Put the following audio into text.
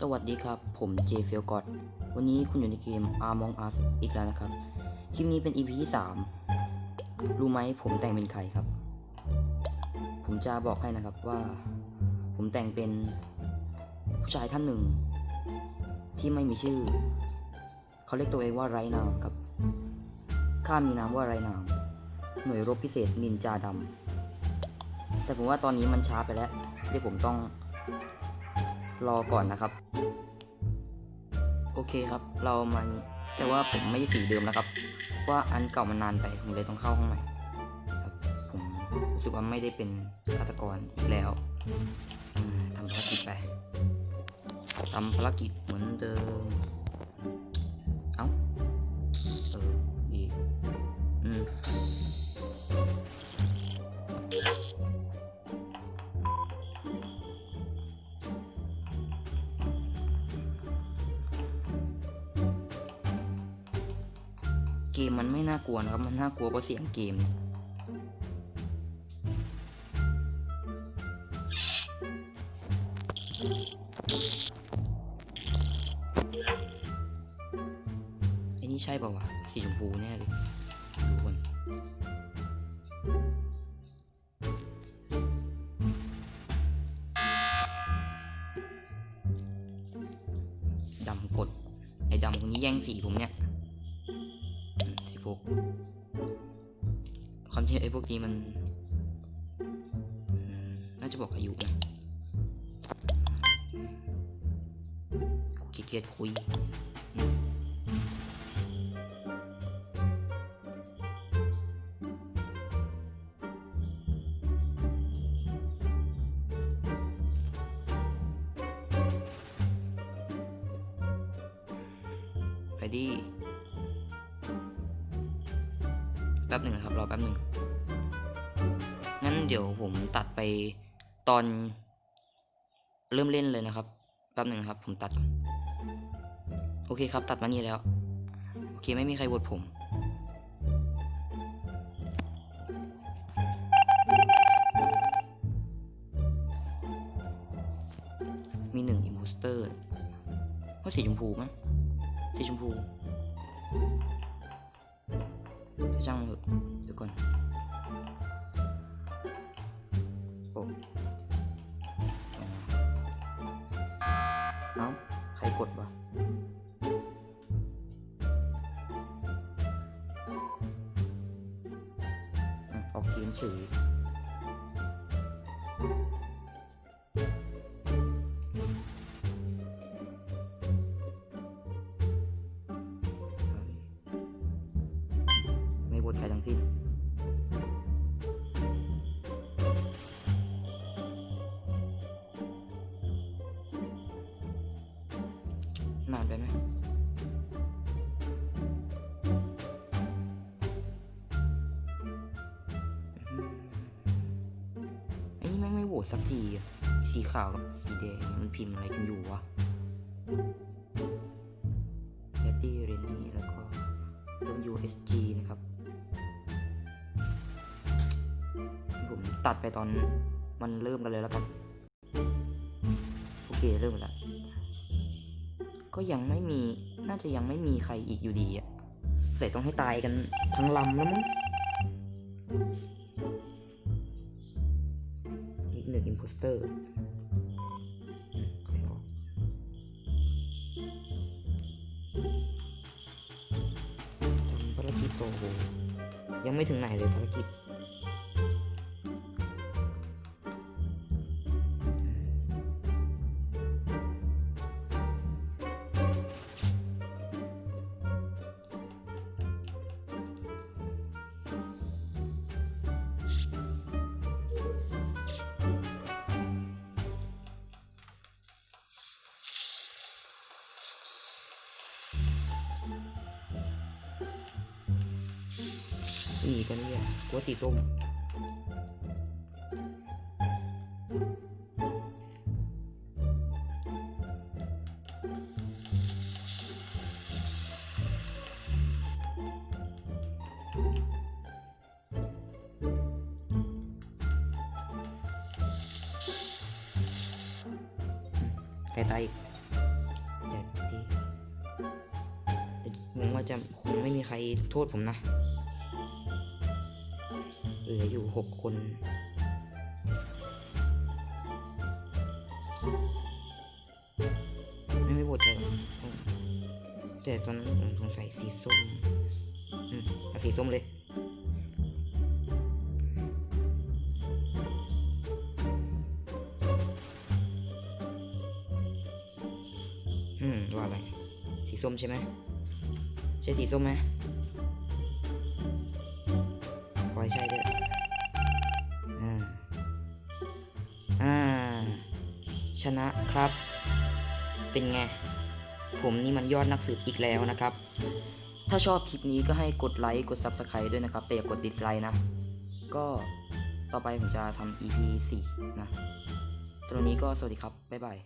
สวัสดีครับ ผมเจเฟลกอดวันนี้คุณอยู่ในเกม Among Us อีกแล้วนะครับ คลิปนี้เป็น EP ที่ 3 รู้ไหมผมแต่งเป็นใครครับ ผมจะบอกให้นะครับว่า ผมแต่งเป็นผู้ชายท่านหนึ่ง ที่ไม่มีชื่อ เขาเรียกตัวเองว่าไรนามครับ ข้ามีนามว่าไรนาม หน่วยรบพิเศษนินจาดำแต่ผมว่าตอนนี้มันช้าไปแล้วเดี๋ยวผมต้อง รอก่อนนะครับ โอเคครับ เรามาแต่ว่าผมไม่ได้สีเดิมนะครับ ว่าอันเก่ามันนานไปผมเลยต้องเข้าห้องใหม่ครับผมรู้สึกว่าไม่ได้เป็นฆาตกรอีกแล้วทำภารกิจไปทำภารกิจเหมือนเดิม เกมมันไม่น่ากลัวนะครับ มันน่ากลัวเพราะเสียงเกมเนี่ยไอ้นี่ใช่เปล่าวะ สีชมพูแน่เลยดูก่อนดำกด ไอ้ดำคนนี้แย่งสีผมเนี่ย สิบหกความจริงไอ้พวกนี้มันน่าจะบอกอายุนะกูขี้เกียจคุยไปดิ ป๊บหนึ่งนะครับรอแป๊บหนึ่งงั้นเดี๋ยวผมตัดไปตอนเริ่มเล่นเลยนะครับแป๊บหนึ่งครับ ผมตัดก่อนโอเคครับ ตัดมานี่แล้วโอเคไม่มีใครโหวตผมมีหนึ่งอิมโพสเตอร์ว่าสีชมพูมั้งสีชมพู ช่างมันเถอะเดี๋ยวก่อนโอ้เอ้าใครกดวะอออกเกมเฉย ใครทั้งสิ้น นานไปไหมไอ้นี่แม่งไม่โหวตสักทีสีขาวกับสีแดงมันพิมพ์อะไรกันอยู่วะ d ดดดี้เรนนี่แล้วก็ WSG นะครับ ตัดไปตอนมันเริ่มกันเลยแล้วกัน โอเคเริ่มแล้วก็ยังไม่มีน่าจะยังไม่มีใครอีกอยู่ดีอะใส่ต้องให้ตายกันทั้งลำแล้วมั้งอีกหนึ่งอิมโพสเตอร์ใครออกทำภารกิจโตยังไม่ถึงไหนเลยภารกิจ หนีกันเนี่ยกลัวสีส้มใครตายอีกแต่ดีหวังว่าจะคงไม่มีใครโทษผมนะ เหลืออยู่หกคน ไม่ไม่โหวตใครหรอกแต่ตอนนั้นผมสงสัยสีส้ม อืมเอาสีส้มเลยอืมว่าอะไรสีส้มใช่ไหมใช่สีส้มไหม อให้ใช่ด้วยอ่าอ่า ชนะครับ เป็นไง ผมนี่มันยอดนักสืบอีกแล้วนะครับ ถ้าชอบคลิปนี้ก็ให้กดไลค์กด Subscribe ด้วยนะครับ แต่อย่ากดดิสไลค์นะ ก็ต่อไปผมจะทำ EP 4 นะสำหรับนี้ก็สวัสดีครับ บ๊ายบาย